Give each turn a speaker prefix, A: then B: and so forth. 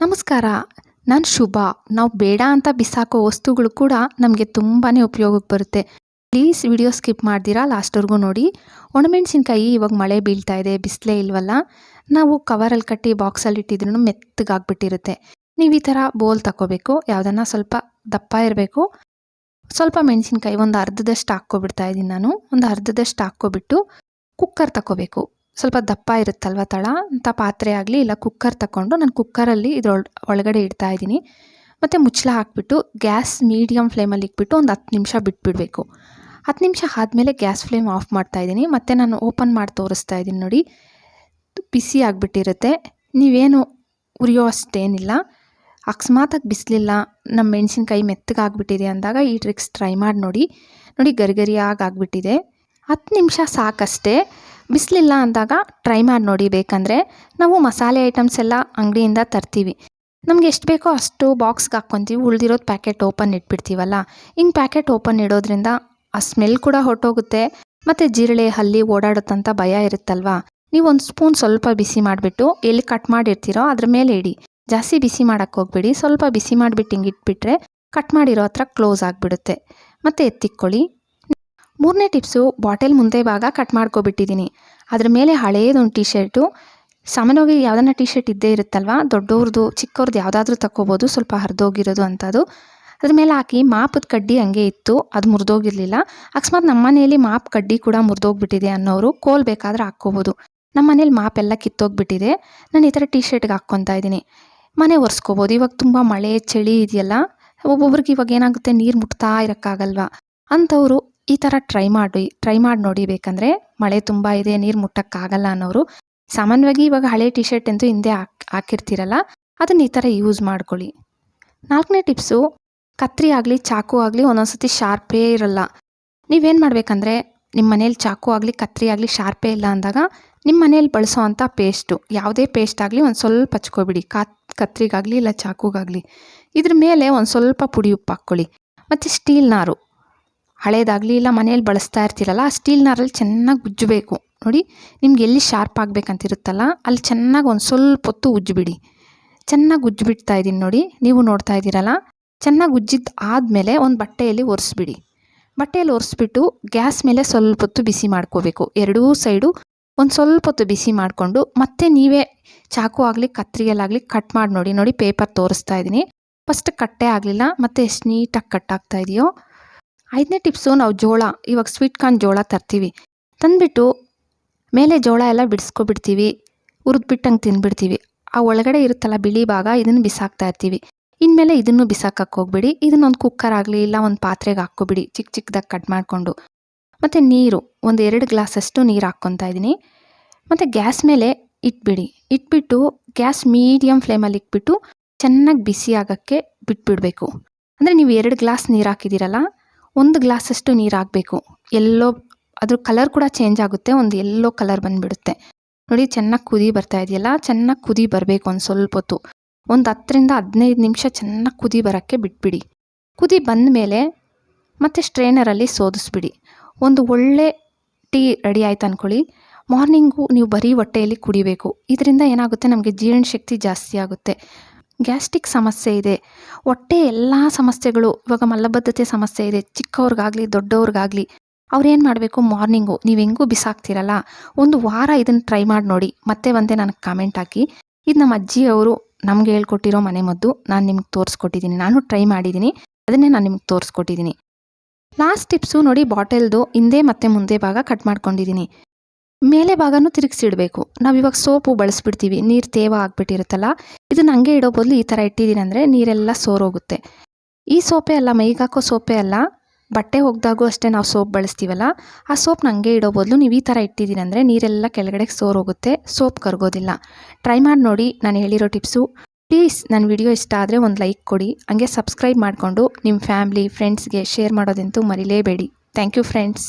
A: ನಮಸ್ಕಾರ. ನಾನು ಶುಭ. ನಾವು ಬೇಡ ಅಂತ ಬಿಸಾಕೋ ವಸ್ತುಗಳು ಕೂಡ ನಮಗೆ ತುಂಬಾ ಉಪಯೋಗಕ್ಕೆ ಬರುತ್ತೆ. ಪ್ಲೀಸ್ ವಿಡಿಯೋ ಸ್ಕಿಪ್ ಮಾಡ್ದಿರಾ ಲಾಸ್ಟ್ವರೆಗೂ ನೋಡಿ. ಒಣಮೆಣ್ಸಿನ್ಕಾಯಿ ಇವಾಗ ಮಳೆ ಬೀಳ್ತಾ ಇದೆ, ಬಿಸಿಲೇ ಇಲ್ವಲ್ಲ? ನಾವು ಕವರಲ್ಲಿ ಕಟ್ಟಿ ಬಾಕ್ಸಲ್ಲಿ ಇಟ್ಟಿದ್ರೂ ಮೆತ್ತಗಾಗ್ಬಿಟ್ಟಿರುತ್ತೆ. ನೀವು ಈ ಥರ ಬೋಲ್ ತಗೋಬೇಕು ಯಾವುದನ್ನ ಸ್ವಲ್ಪ ದಪ್ಪ ಇರಬೇಕು. ಸ್ವಲ್ಪ ಮೆಣಸಿನ್ಕಾಯಿ ಒಂದು ಅರ್ಧದಷ್ಟು ಹಾಕ್ಕೊಬಿಡ್ತಾ ಇದ್ದೀನಿ ನಾನು. ಒಂದು ಅರ್ಧದಷ್ಟು ಹಾಕ್ಕೊಬಿಟ್ಟು ಕುಕ್ಕರ್ ತಗೋಬೇಕು ಸ್ವಲ್ಪ ದಪ್ಪ ಇರುತ್ತಲ್ವ ತಳ? ಅಂತ ಪಾತ್ರೆ ಆಗಲಿ ಇಲ್ಲ ಕುಕ್ಕರ್ ತಗೊಂಡು ನಾನು ಕುಕ್ಕರಲ್ಲಿ ಇದ್ರೊಳ, ಒಳಗಡೆ ಇಡ್ತಾ ಇದ್ದೀನಿ. ಮತ್ತು ಮುಚ್ಚಳ ಹಾಕ್ಬಿಟ್ಟು ಗ್ಯಾಸ್ ಮೀಡಿಯಮ್ ಫ್ಲೇಮಲ್ಲಿ ಇಟ್ಬಿಟ್ಟು ಒಂದು ಹತ್ತು ನಿಮಿಷ ಬಿಟ್ಬಿಡಬೇಕು. ಹತ್ತು ನಿಮಿಷ ಆದಮೇಲೆ ಗ್ಯಾಸ್ ಫ್ಲೇಮ್ ಆಫ್ ಮಾಡ್ತಾ ಇದ್ದೀನಿ. ಮತ್ತು ನಾನು ಓಪನ್ ಮಾಡಿ ತೋರಿಸ್ತಾ ಇದ್ದೀನಿ ನೋಡಿ. ಬಿಸಿ ಆಗಿಬಿಟ್ಟಿರುತ್ತೆ. ನೀವೇನು ಉರಿಯೋ ಅಷ್ಟೇನಿಲ್ಲ. ಅಕಸ್ಮಾತಾಗಿ ಬಿಸಿಲಿಲ್ಲ ನಮ್ಮ ಮೆಣಸಿನ್ಕಾಯಿ ಮೆತ್ತಗಾಗ್ಬಿಟ್ಟಿದೆ ಅಂದಾಗ ಈ ಟ್ರಿಕ್ಸ್ ಟ್ರೈ ಮಾಡಿ ನೋಡಿ. ನೋಡಿ ಗರಿಗರಿಯಾಗಿ ಆಗಿಬಿಟ್ಟಿದೆ. ಹತ್ತು ನಿಮಿಷ ಸಾಕಷ್ಟೇ. ಬಿಸಿಲಿಲ್ಲ ಅಂದಾಗ ಟ್ರೈ ಮಾಡಿ ನೋಡಿ ಬೇಕಂದರೆ ನಾವು ಮಸಾಲೆ ಐಟಮ್ಸ್ ಎಲ್ಲ ಅಂಗಡಿಯಿಂದ ತರ್ತೀವಿ. ನಮ್ಗೆ ಎಷ್ಟು ಬೇಕೋ ಅಷ್ಟು ಬಾಕ್ಸ್ಗೆ ಹಾಕ್ಕೊತೀವಿ, ಉಳಿದಿರೋದು ಪ್ಯಾಕೆಟ್ ಓಪನ್ ಇಟ್ಬಿಡ್ತೀವಲ್ಲ. ಹಿಂಗೆ ಪ್ಯಾಕೆಟ್ ಓಪನ್ ಇಡೋದ್ರಿಂದ ಆ ಸ್ಮೆಲ್ ಕೂಡ ಹೊರಟೋಗುತ್ತೆ, ಮತ್ತು ಜಿರಳೆ, ಹಲ್ಲಿ ಓಡಾಡುತ್ತಂತ ಭಯ ಇರುತ್ತಲ್ವಾ? ನೀವು ಒಂದು ಸ್ಪೂನ್ ಸ್ವಲ್ಪ ಬಿಸಿ ಮಾಡಿಬಿಟ್ಟು ಎಲ್ಲಿ ಕಟ್ ಮಾಡಿರ್ತೀರೋ ಅದ್ರ ಮೇಲೆ ಇಡಿ. ಜಾಸ್ತಿ ಬಿಸಿ ಮಾಡೋಕ್ಕೆ ಹೋಗ್ಬೇಡಿ, ಸ್ವಲ್ಪ ಬಿಸಿ ಮಾಡಿಬಿಟ್ಟು ಹಿಂಗೆ ಇಟ್ಬಿಟ್ರೆ ಕಟ್ ಮಾಡಿರೋ ಹತ್ರ ಕ್ಲೋಸ್ ಆಗಿಬಿಡುತ್ತೆ. ಮತ್ತು ಎತ್ತಿಕ್ಕೊಳ್ಳಿ ಮೂರನೇ ಟಿಪ್ಸು ಬಾಟಲ್ ಮುಂದೆ ಭಾಗ ಕಟ್ ಮಾಡ್ಕೊಬಿಟ್ಟಿದ್ದೀನಿ. ಅದ್ರ ಮೇಲೆ ಹಳೆಯದೊಂದು ಟಿ ಶರ್ಟು ಸಾಮಾನ್ಯವಾಗಿ ಯಾವುದನ್ನ ಟಿ ಶರ್ಟ್ ಇದ್ದೇ ಇರುತ್ತಲ್ವ? ದೊಡ್ಡವ್ರದ್ದು ಚಿಕ್ಕವ್ರದ್ದು ಯಾವುದಾದ್ರೂ ತಕ್ಕೋಬೋದು, ಸ್ವಲ್ಪ ಹರಿದೋಗಿರೋದು ಅಂಥದ್ದು. ಅದ್ರ ಮೇಲೆ ಹಾಕಿ ಮಾಪದ ಕಡ್ಡಿ ಹಂಗೆ ಇತ್ತು, ಅದು ಮುರಿದೋಗಿರಲಿಲ್ಲ. ಅಕಸ್ಮಾತ್ ನಮ್ಮ ಮನೆಯಲ್ಲಿ ಮಾಪ್ ಕಡ್ಡಿ ಕೂಡ ಮುರಿದೋಗ್ಬಿಟ್ಟಿದೆ ಅನ್ನೋರು ಕೋಲ್ ಬೇಕಾದ್ರೆ ಹಾಕ್ಕೋಬೋದು. ನಮ್ಮ ಮನೇಲಿ ಮಾಪ್ ಎಲ್ಲ ಕಿತ್ತೋಗ್ಬಿಟ್ಟಿದೆ. ನಾನು ಈ ಥರ ಟಿ ಶರ್ಟ್ಗೆ ಹಾಕ್ಕೊತಾ ಇದ್ದೀನಿ. ಮನೆ ಒರೆಸ್ಕೋಬೋದು. ಇವಾಗ ತುಂಬ ಮಳೆ, ಚಳಿ ಇದೆಯಲ್ಲ, ಒಬ್ಬೊಬ್ರಿಗೆ ಇವಾಗ ಏನಾಗುತ್ತೆ? ನೀರು ಮುಟ್ತಾ ಇರೋಕ್ಕಾಗಲ್ವಾ? ಅಂಥವ್ರು ಈ ಥರ ಟ್ರೈ ಮಾಡಿ ಟ್ರೈ ಮಾಡಿ ನೋಡಿ ಬೇಕಂದರೆ ಮಳೆ ತುಂಬ ಇದೆ, ನೀರು ಮುಟ್ಟಕ್ಕಾಗಲ್ಲ ಅನ್ನೋರು ಸಾಮಾನ್ಯವಾಗಿ ಇವಾಗ ಹಳೆ ಟಿ ಶರ್ಟ್ ಅಂತೂ ಹಿಂದೆ ಹಾಕ್, ಹಾಕಿರ್ತೀರಲ್ಲ, ಅದನ್ನು ಈ ಥರ ಯೂಸ್ ಮಾಡ್ಕೊಳ್ಳಿ. ನಾಲ್ಕನೇ ಟಿಪ್ಸು ಕತ್ರಿ ಆಗಲಿ, ಚಾಕು ಆಗಲಿ ಒಂದೊಂದ್ಸತಿ ಶಾರ್ಪೇ ಇರಲ್ಲ. ನೀವೇನು ಮಾಡಬೇಕಂದ್ರೆ ನಿಮ್ಮ ಮನೇಲಿ ಚಾಕು ಆಗಲಿ, ಕತ್ರಿ ಆಗಲಿ ಶಾರ್ಪೇ ಇಲ್ಲ ಅಂದಾಗ ನಿಮ್ಮ ಮನೇಲಿ ಬಳಸೋ ಅಂಥ ಪೇಸ್ಟು ಯಾವುದೇ ಪೇಸ್ಟ್ ಆಗಲಿ ಒಂದು ಸ್ವಲ್ಪ ಹಚ್ಕೊಬಿಡಿ, ಕಾತ್, ಕತ್ರಿಗಾಗಲಿ ಇಲ್ಲ ಚಾಕುಗಾಗಲಿ. ಇದ್ರ ಮೇಲೆ ಒಂದು ಸ್ವಲ್ಪ ಪುಡಿ ಉಪ್ಪು ಹಾಕ್ಕೊಳ್ಳಿ. ಮತ್ತು ಸ್ಟೀಲ್ ನಾರು. ಹಳೇದಾಗಲಿ ಇಲ್ಲ ಮನೆಯಲ್ಲಿ ಬಳಸ್ತಾ ಇರ್ತೀರಲ್ಲ, ಆ ಸ್ಟೀಲ್ ನಾರಲ್ಲಿ ಚೆನ್ನಾಗಿ ಉಜ್ಜಬೇಕು. ನೋಡಿ, ನಿಮ್ಗೆ ಎಲ್ಲಿ ಶಾರ್ಪ್ ಆಗಬೇಕಂತಿರುತ್ತಲ್ಲ, ಅಲ್ಲಿ ಚೆನ್ನಾಗಿ ಒಂದು ಸ್ವಲ್ಪ ಹೊತ್ತು ಉಜ್ಜಿಬಿಡಿ. ಚೆನ್ನಾಗಿ ಉಜ್ಜಿಬಿಡ್ತಾ ಇದ್ದೀನಿ ನೋಡಿ, ನೀವು ನೋಡ್ತಾ ಇದ್ದೀರಲ್ಲ, ಚೆನ್ನಾಗಿ ಉಜ್ಜಿದ್ದು ಆದಮೇಲೆ ಒಂದು ಬಟ್ಟೆಯಲ್ಲಿ ಒರೆಸ್ಬಿಡಿ. ಬಟ್ಟೆಯಲ್ಲಿ ಒರೆಸ್ಬಿಟ್ಟು ಗ್ಯಾಸ್ ಮೇಲೆ ಸ್ವಲ್ಪ ಹೊತ್ತು ಬಿಸಿ ಮಾಡ್ಕೋಬೇಕು. ಎರಡೂ ಸೈಡು ಒಂದು ಸ್ವಲ್ಪ ಹೊತ್ತು ಬಿಸಿ ಮಾಡಿಕೊಂಡು, ಮತ್ತೆ ನೀವೇ ಚಾಕು ಆಗಲಿ, ಕತ್ರಿಯಲ್ಲಾಗಲಿ ಕಟ್ ಮಾಡಿ ನೋಡಿ ನೋಡಿ ಪೇಪರ್ ತೋರಿಸ್ತಾ ಇದ್ದೀನಿ ಫಸ್ಟ್ ಕಟ್ಟೆ ಆಗಲಿಲ್ಲ, ಮತ್ತು ಎಷ್ಟು ನೀಟಾಗಿ ಕಟ್ ಆಗ್ತಾ ಇದೆಯೋ ಐದನೇ ಟಿಪ್ಸು ನಾವು ಜೋಳ, ಇವಾಗ ಸ್ವೀಟ್ ಕಾರ್ನ್ ಜೋಳ ತರ್ತೀವಿ. ತಂದುಬಿಟ್ಟು ಮೇಲೆ ಜೋಳ ಎಲ್ಲ ಬಿಡಿಸ್ಕೊಬಿಡ್ತೀವಿ, ಹುರಿದ್ಬಿಟ್ಟಂಗೆ ತಿನ್ಬಿಡ್ತೀವಿ. ಆ ಒಳಗಡೆ ಇರುತ್ತಲ್ಲ ಬಿಳಿ ಭಾಗ, ಇದನ್ನು ಬಿಸಾಕ್ತಾ ಇರ್ತೀವಿ. ಇನ್ಮೇಲೆ ಇದನ್ನು ಬಿಸಾಕಕ್ಕೆ ಹೋಗ್ಬಿಡಿ ಇದನ್ನೊಂದು ಕುಕ್ಕರ್ ಆಗಲಿ ಇಲ್ಲ ಒಂದು ಪಾತ್ರೆಗೆ ಹಾಕ್ಕೊಬಿಡಿ ಚಿಕ್ಕ ಚಿಕ್ಕದಾಗಿ ಕಟ್ ಮಾಡಿಕೊಂಡು. ಮತ್ತು ನೀರು, ಒಂದು ಎರಡು ಗ್ಲಾಸಷ್ಟು ನೀರು ಹಾಕ್ಕೊತಾ ಇದ್ದೀನಿ ಮತ್ತು ಗ್ಯಾಸ್ ಮೇಲೆ ಇಟ್ಬಿಡಿ. ಇಟ್ಬಿಟ್ಟು ಗ್ಯಾಸ್ ಮೀಡಿಯಮ್ ಫ್ಲೇಮಲ್ಲಿ ಇಟ್ಬಿಟ್ಟು ಚೆನ್ನಾಗಿ ಬಿಸಿ ಆಗೋಕ್ಕೆ ಬಿಟ್ಬಿಡಬೇಕು. ಅಂದರೆ ನೀವು ಎರಡು ಗ್ಲಾಸ್ ನೀರು ಹಾಕಿದ್ದೀರಲ್ಲ ಒಂದು ಗ್ಲಾಸಷ್ಟು ನೀರು ಹಾಕಬೇಕು ಎಲ್ಲೋ ಅದ್ರ ಕಲರ್ ಕೂಡ ಚೇಂಜ್ ಆಗುತ್ತೆ, ಒಂದು ಎಲ್ಲೋ ಕಲರ್ ಬಂದುಬಿಡುತ್ತೆ. ನೋಡಿ, ಚೆನ್ನಾಗಿ ಕುದಿ ಬರ್ತಾ ಇದೆಯಲ್ಲ, ಚೆನ್ನಾಗಿ ಕುದಿ ಬರಬೇಕು ಒಂದು ಸ್ವಲ್ಪ ಹೊತ್ತು. ಒಂದು ಹತ್ತರಿಂದ ಹದಿನೈದು ನಿಮಿಷ ಚೆನ್ನಾಗಿ ಕುದಿ ಬರೋಕ್ಕೆ ಬಿಟ್ಬಿಡಿ. ಕುದಿ ಬಂದ ಮೇಲೆ ಮತ್ತೆ ಸ್ಟ್ರೈನರಲ್ಲಿ ಸೋದಿಸ್ಬಿಡಿ. ಒಂದು ಒಳ್ಳೆ ಟೀ ರೆಡಿ ಆಯ್ತು ಅಂದ್ಕೊಳ್ಳಿ ಮಾರ್ನಿಂಗು ನೀವು ಬರೀ ಹೊಟ್ಟೆಯಲ್ಲಿ ಕುಡಿಬೇಕು. ಇದರಿಂದ ಏನಾಗುತ್ತೆ? ನಮಗೆ ಜೀರ್ಣಶಕ್ತಿ ಜಾಸ್ತಿ ಆಗುತ್ತೆ. ಗ್ಯಾಸ್ಟ್ರಿಕ್ ಸಮಸ್ಯೆ ಇದೆ. ಹೊಟ್ಟೆ ಎಲ್ಲ ಸಮಸ್ಯೆಗಳು, ಇವಾಗ ಮಲಬದ್ಧತೆ ಸಮಸ್ಯೆ ಇದೆ, ಚಿಕ್ಕವ್ರಿಗಾಗಲಿ, ದೊಡ್ಡವ್ರಿಗಾಗಲಿ ಅವ್ರೇನು ಮಾಡಬೇಕು? ಮಾರ್ನಿಂಗು, ನೀವು ಹೆಂಗೂ ಬಿಸಾಕ್ತಿರಲ್ಲ. ಒಂದು ವಾರ ಇದನ್ನು ಟ್ರೈ ಮಾಡಿ ನೋಡಿ. ಮತ್ತೆ ಒಂದೇ ನನಗೆ ಕಾಮೆಂಟ್ ಹಾಕಿ. ಇದು ನಮ್ಮ ಅಜ್ಜಿಯವರು ನಮ್ಗೆ ಹೇಳ್ಕೊಟ್ಟಿರೋ ಮನೆ ಮದ್ದು ನಾನು ನಿಮ್ಗೆ ತೋರಿಸ್ಕೊಟ್ಟಿದ್ದೀನಿ ನಾನು ಟ್ರೈ ಮಾಡಿದ್ದೀನಿ ಅದನ್ನೇ ನಾನು ನಿಮ್ಗೆ ತೋರಿಸ್ಕೊಟ್ಟಿದ್ದೀನಿ ಲಾಸ್ಟ್ ಟಿಪ್ಸು ನೋಡಿ ಬಾಟಲ್ದು ಹಿಂದೆ ಮತ್ತು ಮುಂದೆ ಭಾಗ ಕಟ್ ಮಾಡ್ಕೊಂಡಿದ್ದೀನಿ ಮೇಲೆ ಭಾಗನೂ ತಿರುಗಿಸಿಡಬೇಕು. ನಾವು ಇವಾಗ ಸೋಪು ಬಳಸ್ಬಿಡ್ತೀವಿ. ನೀರು ತೇವ ಆಗಿಬಿಟ್ಟಿರುತ್ತಲ್ಲ, ಇದನ್ನ ಹಂಗೆ ಇಡೋ ಬದಲು ಈ ಥರ ಇಟ್ಟಿದ್ದೀನಿ ಅಂದರೆ ನೀರೆಲ್ಲ ಸೋರೋಗುತ್ತೆ. ಈ ಸೋಪೆ ಅಲ್ಲ ಮೈಗಾಕೋ ಸೋಪೆ ಅಲ್ಲ, ಬಟ್ಟೆ ಒಗ್ದಾಗೂ ಅಷ್ಟೇ ನಾವು ಸೋಪ್ ಬಳಸ್ತೀವಲ್ಲ, ಆ ಸೋಪ್ನ ಹಂಗೆ ಇಡೋ ಬದಲು ನೀವು ಈ ಥರ ಇಟ್ಟಿದ್ದೀನಿ ಅಂದರೆ ನೀರೆಲ್ಲ ಕೆಳಗಡೆ ಸೋರೋಗುತ್ತೆ, ಸೋಪ್ ಕರಗೋದಿಲ್ಲ. ಟ್ರೈ ಮಾಡಿ ನೋಡಿ, ನಾನು ಹೇಳಿರೋ ಟಿಪ್ಸು. ಪ್ಲೀಸ್ ನನ್ನ ವಿಡಿಯೋ ಇಷ್ಟ ಆದರೆ ಒಂದು ಲೈಕ್ ಕೊಡಿ, ಹಂಗೆ ಸಬ್ಸ್ಕ್ರೈಬ್ ಮಾಡಿಕೊಂಡು ನಿಮ್ಮ ಫ್ಯಾಮ್ಲಿ ಫ್ರೆಂಡ್ಸ್ಗೆ ಶೇರ್ ಮಾಡೋದಂತೂ ಮರಿಲೇಬೇಡಿ. Thank you friends